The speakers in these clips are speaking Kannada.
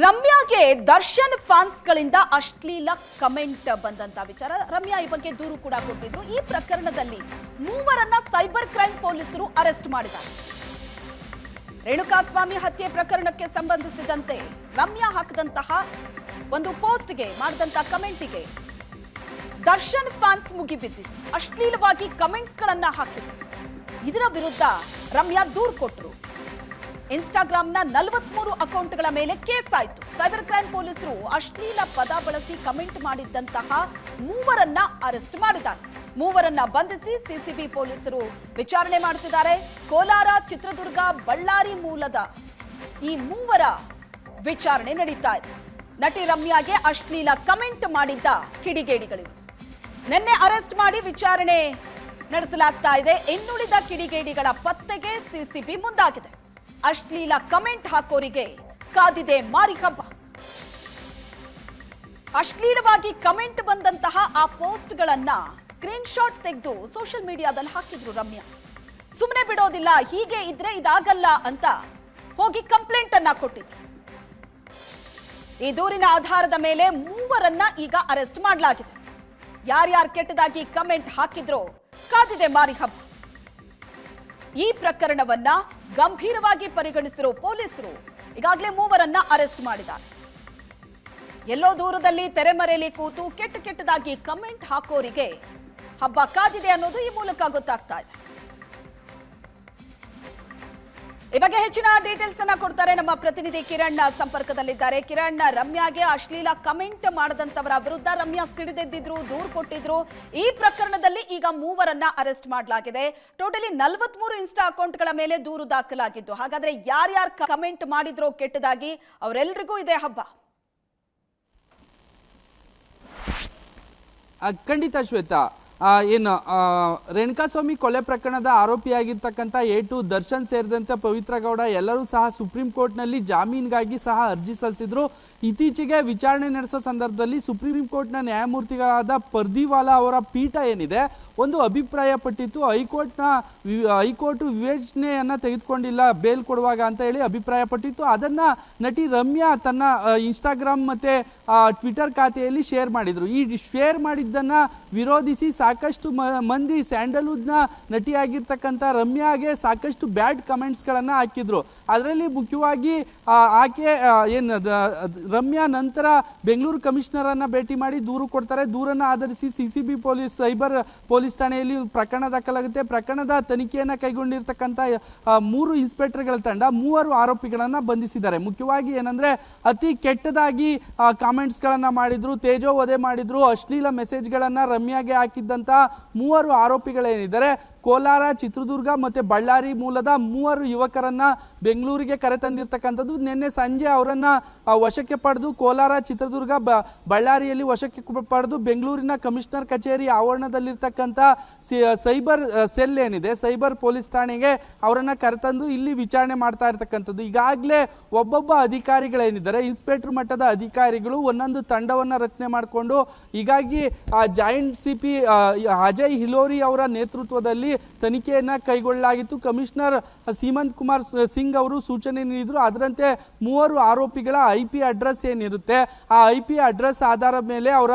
ರಮ್ಯಾಗೆ ದರ್ಶನ್ ಫ್ಯಾನ್ಸ್ ಗಳಿಂದ ಅಶ್ಲೀಲ ಕಮೆಂಟ್ ಬಂದಂತ ವಿಚಾರ. ರಮ್ಯಾ ಈ ಬಗ್ಗೆ ದೂರು ಕೂಡ ಕೊಟ್ಟಿದ್ರು. ಈ ಪ್ರಕರಣದಲ್ಲಿ ಮೂವರನ್ನ ಸೈಬರ್ ಕ್ರೈಮ್ ಪೊಲೀಸರು ಅರೆಸ್ಟ್ ಮಾಡಿದ್ದಾರೆ. ರೇಣುಕಾಸ್ವಾಮಿ ಹತ್ಯೆ ಪ್ರಕರಣಕ್ಕೆ ಸಂಬಂಧಿಸಿದಂತೆ ರಮ್ಯಾ ಹಾಕಿದಂತಹ ಒಂದು ಪೋಸ್ಟ್ಗೆ ಮಾಡಿದಂತಹ ಕಮೆಂಟಿಗೆ ದರ್ಶನ್ ಫ್ಯಾನ್ಸ್ ಮುಗಿಬಿದ್ದು ಅಶ್ಲೀಲವಾಗಿ ಕಮೆಂಟ್ಸ್ ಗಳನ್ನ ಹಾಕಿದ್ರು. ಇದರ ವಿರುದ್ಧ ರಮ್ಯಾ ದೂರು ಕೊಟ್ಟರು ಇನ್ಸ್ಟಾಗ್ರಾಂನ ನಲವತ್ಮೂರು ಅಕೌಂಟ್ಗಳ ಮೇಲೆ ಕೇಸ್ ಆಯಿತು ಸೈಬರ್ ಕ್ರೈಮ್ ಪೊಲೀಸರು ಅಶ್ಲೀಲ ಪದ ಬಳಸಿ ಕಮೆಂಟ್ ಮಾಡಿದ್ದಂತಹ ಮೂವರನ್ನ ಅರೆಸ್ಟ್ ಮಾಡಿದ್ದಾರೆ. ಮೂವರನ್ನ ಬಂಧಿಸಿ ಸಿಸಿಬಿ ಪೊಲೀಸರು ವಿಚಾರಣೆ ಮಾಡುತ್ತಿದ್ದಾರೆ ಕೋಲಾರ, ಚಿತ್ರದುರ್ಗ, ಬಳ್ಳಾರಿ ಮೂಲದ ಈ ಮೂವರ ವಿಚಾರಣೆ ನಡೀತಾ ಇದೆ. ನಟಿ ರಮ್ಯಾಗೆ ಅಶ್ಲೀಲ ಕಮೆಂಟ್ ಮಾಡಿದ್ದ ಕಿಡಿಗೇಡಿಗಳಿವೆ. ನಿನ್ನೆ ಅರೆಸ್ಟ್ ಮಾಡಿ ವಿಚಾರಣೆ ನಡೆಸಲಾಗ್ತಾ ಇದೆ. ಇನ್ನುಳಿದ ಕಿಡಿಗೇಡಿಗಳ ಪತ್ತೆಗೆ ಸಿಸಿಬಿ ಮುಂದಾಗಿದೆ. ಅಶ್ಲೀಲ ಕಮೆಂಟ್ ಹಾಕೋರಿಗೆ ಕಾದಿದೆ ಮಾರಿ ಹಬ್ಬ. ಅಶ್ಲೀಲವಾಗಿ ಕಮೆಂಟ್ ಬಂದಂತಹ ಆ ಪೋಸ್ಟ್ಗಳನ್ನ ಸ್ಕ್ರೀನ್ ಶಾಟ್ ತೆಗೆದು ಸೋಷಿಯಲ್ ಮೀಡಿಯಾದಲ್ಲಿ ಹಾಕಿದ್ರು ರಮ್ಯಾ. ಸುಮ್ಮನೆ ಬಿಡೋದಿಲ್ಲ, ಹೀಗೆ ಇದ್ರೆ ಇದಾಗಲ್ಲ ಅಂತ ಹೋಗಿ ಕಂಪ್ಲೇಂಟ್ ಅನ್ನ ಕೊಟ್ಟಿದ್ರು. ಈ ದೂರಿನ ಆಧಾರದ ಮೇಲೆ ಮೂವರನ್ನ ಈಗ ಅರೆಸ್ಟ್ ಮಾಡಲಾಗಿದೆ. ಯಾರ್ಯಾರು ಕೆಟ್ಟದಾಗಿ ಕಮೆಂಟ್ ಹಾಕಿದ್ರೋ ಕಾದಿದೆ ಮಾರಿ ಹಬ್ಬ. ಈ ಪ್ರಕರಣವನ್ನ ಗಂಭೀರವಾಗಿ ಪರಿಗಣಿಸಿರೋ ಪೊಲೀಸರು ಈಗಾಗಲೇ ಮೂವರನ್ನ ಅರೆಸ್ಟ್ ಮಾಡಿದ್ದಾರೆ. ಎಲ್ಲೋ ದೂರದಲ್ಲಿ ತೆರೆಮರೆಯಲ್ಲಿ ಕೂತು ಕೆಟ್ಟ ಕೆಟ್ಟದಾಗಿ ಕಮೆಂಟ್ ಹಾಕೋರಿಗೆ ಹಬ್ಬ ಕಾದಿದೆ ಅನ್ನೋದು ಈ ಮೂಲಕ ಗೊತ್ತಾಗ್ತಾ ಇದೆ. ಈ ಬಗ್ಗೆ ಹೆಚ್ಚಿನ ಡೀಟೇಲ್ಸ್ ಅನ್ನ ಕೊಡ್ತಾರೆ ನಮ್ಮ ಪ್ರತಿನಿಧಿ ಕಿರಣ್ ಸಂಪರ್ಕದಲ್ಲಿದ್ದಾರೆ. ಕಿರಣ್ ರಮ್ಯಾಗೆ ಅಶ್ಲೀಲ ಕಮೆಂಟ್ ಮಾಡದಂತವರ ವಿರುದ್ಧ ರಮ್ಯಾ ಸಿಡಿದೆದ್ದಿದ್ರು, ದೂರು ಕೊಟ್ಟಿದ್ರು. ಈ ಪ್ರಕರಣದಲ್ಲಿ ಈಗ ಮೂವರನ್ನ ಅರೆಸ್ಟ್ ಮಾಡಲಾಗಿದೆ. ಟೋಟಲಿ ನಲವತ್ಮೂರು ಇನ್ಸ್ಟಾ ಅಕೌಂಟ್ಗಳ ಮೇಲೆ ದೂರು ದಾಖಲಾಗಿದ್ದು, ಹಾಗಾದ್ರೆ ಯಾರ್ಯಾರು ಕಮೆಂಟ್ ಮಾಡಿದ್ರು ಕೆಟ್ಟದಾಗಿ ಅವರೆಲ್ರಿಗೂ ಇದೆ ಹಬ್ಬ. ಖಂಡಿತ ಶ್ವೇತಾ ಏನು ರೇಣುಕಾ ಸ್ವಾಮಿ ಕೊಲೆ ಪ್ರಕರಣದ ಆರೋಪಿಯಾಗಿರ್ತಕ್ಕಂಥ ಎ ಟು ದರ್ಶನ್ ಸೇರಿದಂತೆ ಪವಿತ್ರ ಗೌಡ ಎಲ್ಲರೂ ಸಹ ಸುಪ್ರೀಂ ಕೋರ್ಟ್ನಲ್ಲಿ ಜಾಮೀನಿಗಾಗಿ ಸಹ ಅರ್ಜಿ ಸಲ್ಲಿಸಿದ್ರು. ಇತ್ತೀಚೆಗೆ ವಿಚಾರಣೆ ನಡೆಸೋ ಸಂದರ್ಭದಲ್ಲಿ ಸುಪ್ರೀಂ ಕೋರ್ಟ್ನ ನ್ಯಾಯಮೂರ್ತಿಗಳಾದ ಪರ್ದಿವಾಲಾ ಅವರ ಪೀಠ ಏನಿದೆ, ಒಂದು ಅಭಿಪ್ರಾಯ ಪಟ್ಟಿತ್ತು ಹೈಕೋರ್ಟ್ನ ಹೈಕೋರ್ಟ್ ವಿವೇಚನೆಯನ್ನ ತೆಗೆದುಕೊಂಡಿಲ್ಲ, ಬೇಲ್ ಕೊಡುವಾಗ ಅಂತ ಹೇಳಿ ಅಭಿಪ್ರಾಯ ಪಟ್ಟಿತ್ತು ಅದನ್ನ ನಟಿ ರಮ್ಯಾ ತನ್ನ ಇನ್ಸ್ಟಾಗ್ರಾಮ್ ಮತ್ತೆ ಟ್ವಿಟರ್ ಖಾತೆಯಲ್ಲಿ ಶೇರ್ ಮಾಡಿದ್ರು. ಈ ಶೇರ್ ಮಾಡಿದ್ದನ್ನು ವಿರೋಧಿಸಿ ಸಾಕಷ್ಟು ಮ- ಮಂದಿ ಸ್ಯಾಂಡಲ್ವುಡ್ನ ನಟಿಯಾಗಿರ್ತಕ್ಕಂಥ ರಮ್ಯಾಗೆ ಸಾಕಷ್ಟು ಬ್ಯಾಡ್ ಕಮೆಂಟ್ಸ್ಗಳನ್ನು ಹಾಕಿದ್ರು. ಅದರಲ್ಲಿ ಮುಖ್ಯವಾಗಿ ಆಕೆ ಏನು ರಮ್ಯಾ ನಂತರ ಬೆಂಗಳೂರು ಕಮಿಷನರನ್ನು ಭೇಟಿ ಮಾಡಿ ದೂರು ಕೊಡ್ತಾರೆ. ದೂರನ್ನ ಆಧರಿಸಿ C C B police, cyber police ಠಾಣೆಯಲ್ಲಿ ಪ್ರಕರಣ ದಾಖಲಾಗುತ್ತೆ. ಪ್ರಕರಣದ ತನಿಖೆಯನ್ನ ಕೈಗೊಂಡಿರ್ತಕ್ಕಂಥ ಮೂರು ಇನ್ಸ್ಪೆಕ್ಟರ್ಗಳ ತಂಡ ಮೂವರು ಆರೋಪಿಗಳನ್ನು ಬಂಧಿಸಿದ್ದಾರೆ. ಮುಖ್ಯವಾಗಿ ಏನಂದ್ರೆ, ಅತಿ ಕೆಟ್ಟದಾಗಿ ಕಾಮೆಂಟ್ಸ್ ಗಳನ್ನ ಮಾಡಿದ್ರು, ತೇಜೋ ವಧೆ ಮಾಡಿದ್ರು, ಅಶ್ಲೀಲ ಮೆಸೇಜ್ಗಳನ್ನು ರಮ್ಯಾಗೆ ಹಾಕಿದ್ದಂತ ಮೂವರು ಆರೋಪಿಗಳೇನಿದ್ದಾರೆ ಕೋಲಾರ, ಚಿತ್ರದುರ್ಗ ಮತ್ತು ಬಳ್ಳಾರಿ ಮೂಲದ ಮೂವರು ಯುವಕರನ್ನು ಬೆಂಗಳೂರಿಗೆ ಕರೆತಂದಿರ್ತಕ್ಕಂಥದ್ದು ನಿನ್ನೆ ಸಂಜೆ ಅವರನ್ನು ವಶಕ್ಕೆ ಪಡೆದು ಕೋಲಾರ, ಚಿತ್ರದುರ್ಗ, ಬ- ಬಳ್ಳಾರಿಯಲ್ಲಿ ವಶಕ್ಕೆ ಪಡೆದು ಬೆಂಗಳೂರಿನ ಕಮಿಷನರ್ ಕಚೇರಿ ಆವರಣದಲ್ಲಿರ್ತಕ್ಕಂಥ ಸೈಬರ್ ಸೆಲ್ ಏನಿದೆ, ಸೈಬರ್ ಪೊಲೀಸ್ ಠಾಣೆಗೆ ಅವರನ್ನು ಕರೆತಂದು ಇಲ್ಲಿ ವಿಚಾರಣೆ ಮಾಡ್ತಾ ಇರ್ತಕ್ಕಂಥದ್ದು. ಈಗಾಗಲೇ ಒಬ್ಬೊಬ್ಬ ಅಧಿಕಾರಿಗಳೇನಿದ್ದಾರೆ, ಇನ್ಸ್ಪೆಕ್ಟರ್ ಮಟ್ಟದ ಅಧಿಕಾರಿಗಳು ಒಂದೊಂದು ತಂಡವನ್ನು ರಚನೆ ಮಾಡಿಕೊಂಡು, ಹೀಗಾಗಿ joint C P Ajay Hilori ಅವರ ನೇತೃತ್ವದಲ್ಲಿ ತನಿಖೆಯನ್ನ ಕೈಗೊಳ್ಳಲಾಗಿತ್ತು. ಕಮಿಷನರ್ ಸೀಮಂತ್ ಕುಮಾರ್ ಸಿಂಗ್ ಅವರು ಸೂಚನೆ ನೀಡಿದರು. ಅದರಂತೆ ಮೂವರು ಆರೋಪಿಗಳ ಐ ಪಿ ಅಡ್ರೆಸ್ ಏನಿರುತ್ತೆ, ಆ ಐ ಪಿ ಅಡ್ರೆಸ್ ಆಧಾರದ ಮೇಲೆ ಅವರ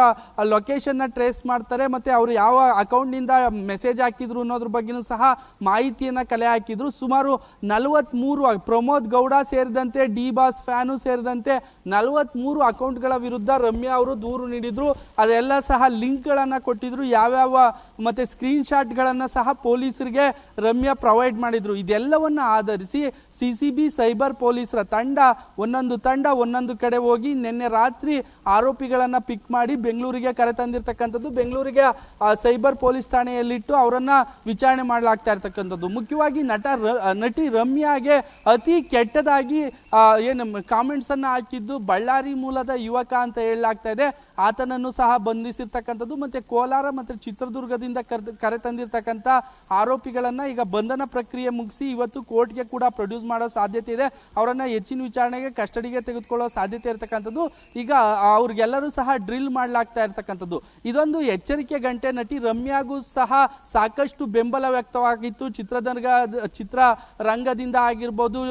ಲೊಕೇಶನ್ನ ಟ್ರೇಸ್ ಮಾಡ್ತಾರೆ, ಮತ್ತು ಅವರು ಯಾವ ಅಕೌಂಟ್ನಿಂದ ಮೆಸೇಜ್ ಹಾಕಿದ್ರು ಅನ್ನೋದ್ರ ಬಗ್ಗೆನೂ ಸಹ ಮಾಹಿತಿಯನ್ನು ಕಲೆ ಹಾಕಿದ್ರು. ಸುಮಾರು ನಲವತ್ಮೂರು ಪ್ರಮೋದ್ ಗೌಡ ಸೇರಿದಂತೆ, ಡಿ ಬಾಸ್ ಫ್ಯಾನು ಸೇರಿದಂತೆ ನಲವತ್ಮೂರು ಅಕೌಂಟ್ಗಳ ವಿರುದ್ಧ ರಮ್ಯಾ ಅವರು ದೂರು ನೀಡಿದರು. ಅದೆಲ್ಲ ಸಹ ಲಿಂಕ್ಗಳನ್ನು ಕೊಟ್ಟಿದ್ರು. ಯಾವ್ಯಾವ ಮತ್ತೆ ಸ್ಕ್ರೀನ್ ಶಾಟ್ಗಳನ್ನು ಸಹ ಪೊಲೀಸರಿಗೆ ರಮ್ಯಾ ಪ್ರೊವೈಡ್ ಮಾಡಿದ್ರು. ಇದೆಲ್ಲವನ್ನ ಆಧರಿಸಿ ಸಿ ಸಿ ಬಿ ಸೈಬರ್ ಪೊಲೀಸರ ತಂಡ ಒಂದೊಂದು ತಂಡ ಒಂದೊಂದು ಕಡೆ ಹೋಗಿ ನಿನ್ನೆ ರಾತ್ರಿ ಆರೋಪಿಗಳನ್ನು ಪಿಕ್ ಮಾಡಿ ಬೆಂಗಳೂರಿಗೆ ಕರೆತಂದಿರ್ತಕ್ಕಂಥದ್ದು ಬೆಂಗಳೂರಿಗೆ ಸೈಬರ್ ಪೊಲೀಸ್ ಠಾಣೆಯಲ್ಲಿಟ್ಟು ಅವರನ್ನು ವಿಚಾರಣೆ ಮಾಡಲಾಗ್ತಾ ಇರ್ತಕ್ಕಂಥದ್ದು. ಮುಖ್ಯವಾಗಿ ನಟ ನಟಿ ರಮ್ಯಾಗೆ ಅತಿ ಕೆಟ್ಟದಾಗಿ ಏನು ಕಾಮೆಂಟ್ಸ್ ಅನ್ನ ಹಾಕಿದ್ದು ಬಳ್ಳಾರಿ ಮೂಲದ ಯುವಕ ಅಂತ ಹೇಳಲಾಗ್ತಾ ಇದೆ. ಆತನನ್ನು ಸಹ ಬಂಧಿಸಿರ್ತಕ್ಕಂಥದ್ದು. ಮತ್ತೆ ಕೋಲಾರ ಮತ್ತೆ ಚಿತ್ರದುರ್ಗದಿಂದ ಕರೆದು ಕರೆತಂದಿರ್ತಕ್ಕಂಥ ಆರೋಪಿಗಳನ್ನ ಈಗ ಬಂಧನ ಪ್ರಕ್ರಿಯೆ ಮುಗಿಸಿ ಇವತ್ತು ಕೋರ್ಟ್ಗೆ ಕೂಡ ಪ್ರೊಡ್ಯೂಸ್ ಮಾಡೋ ಸಾಧ್ಯತೆ ಇದೆ. ಅವರನ್ನ ಹೆಚ್ಚಿನ ವಿಚಾರಣೆಗೆ ಕಸ್ಟಡಿಗೆ ತೆಗೆದುಕೊಳ್ಳೋ ಸಾಧ್ಯತೆ ಇರತಕ್ಕಂಥದ್ದು. ಈಗ ಅವ್ರಿಗೆಲ್ಲರೂ ಸಹ ಡ್ರಿಲ್ ಮಾಡಲಾಗ್ತಾ ಇರತಕ್ಕಂಥದ್ದು. ಇದೊಂದು ಎಚ್ಚರಿಕೆ ಗಂಟೆ ನಟಿ ರಮ್ಯಾಗೂ ಸಹ ಸಾಕಷ್ಟು ಬೆಂಬಲ ವ್ಯಕ್ತವಾಗಿತ್ತು. ಚಿತ್ರದುರ್ಗ ಚಿತ್ರ ರಂಗದಿಂದ ಆಗಿರ್ಬೋದು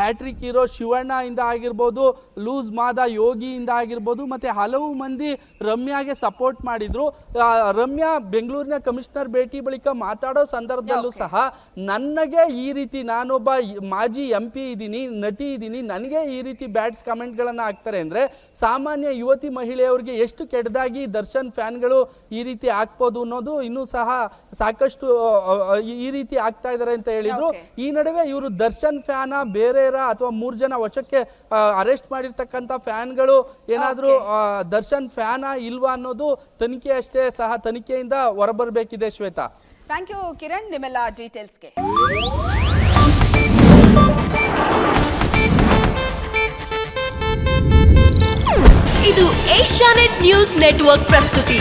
ಹ್ಯಾಟ್ರಿಕ್ ಹೀರೋ ಶಿವಣ್ಣ ಇಂದ ಆಗಿರ್ಬೋದು, ಲೂಸ್ ಮಾದ ಯೋಗಿಯಿಂದ ಆಗಿರ್ಬೋದು, ಮತ್ತೆ ಹಲವು ಮಂದಿ ರಮ್ಯಾಗೆ ಸಪೋರ್ಟ್ ಮಾಡಿದ್ರು. ರಮ್ಯಾ ಬೆಂಗಳೂರಿನ ಕಮಿಷನರ್ ಭೇಟಿ ಬಳಿಕ ಮಾತಾಡೋ ಸಂದರ್ಭದಲ್ಲೂ ಸಹ ನನಗೆ ಈ ರೀತಿ ನಾನೊಬ್ಬ ಮಾಜಿ ಎಂ ಪಿ ಇದ್ದೀನಿ ನಟಿ ಇದ್ದೀನಿ ನನಗೆ ಈ ರೀತಿ ಬ್ಯಾಡ್ಸ್ ಕಮೆಂಟ್ಗಳನ್ನು ಹಾಕ್ತಾರೆ ಅಂದರೆ ಸಾಮಾನ್ಯ ಯುವತಿ ಮಹಿಳೆಯವರಿಗೆ ಎಷ್ಟು ಕೆಟ್ಟದಾಗಿ ದರ್ಶನ್ ಫ್ಯಾನ್ಗಳು ಈ ರೀತಿ ಹಾಕ್ಬೋದು ಅನ್ನೋದು ಇನ್ನೂ ಸಹ ಸಾಕಷ್ಟು ಈ- ರೀತಿ ಆಗ್ತಾ ಇದ್ದಾರೆ ಅಂತ ಹೇಳಿದ್ರು. ಈ ನಡುವೆ ಇವರು ದರ್ಶನ್ ಫ್ಯಾನ ಬೇರೆರ ಅಥವಾ ಮೂರು ಜನ ವಶಕ್ಕೆ ಅರೆಸ್ಟ್ ಮಾಡಿರ್ತಕ್ಕಂಥ ಫ್ಯಾನ್ಗಳು ಏನಾದರೂ ದರ್ಶನ್ ಫ್ಯಾನ ಇಲ್ವಾ ಅನ್ನೋದು ತನಿಖೆ ಅಷ್ಟೇ ಸಹ ತನಿಖೆಯಿಂದ ಹೊರಬರಬೇಕಿದೆ ಶ್ವೇತಾ. ಥ್ಯಾಂಕ್ ಯು ಕಿರಣ್ ನಿಮ್ಮೆಲ್ಲ ಡೀಟೇಲ್ಸ್ಗೆ ಇದು ಏಷ್ಯಾನೆಟ್ ನ್ಯೂಸ್ ನೆಟ್ವರ್ಕ್ ಪ್ರಸ್ತುತಿ.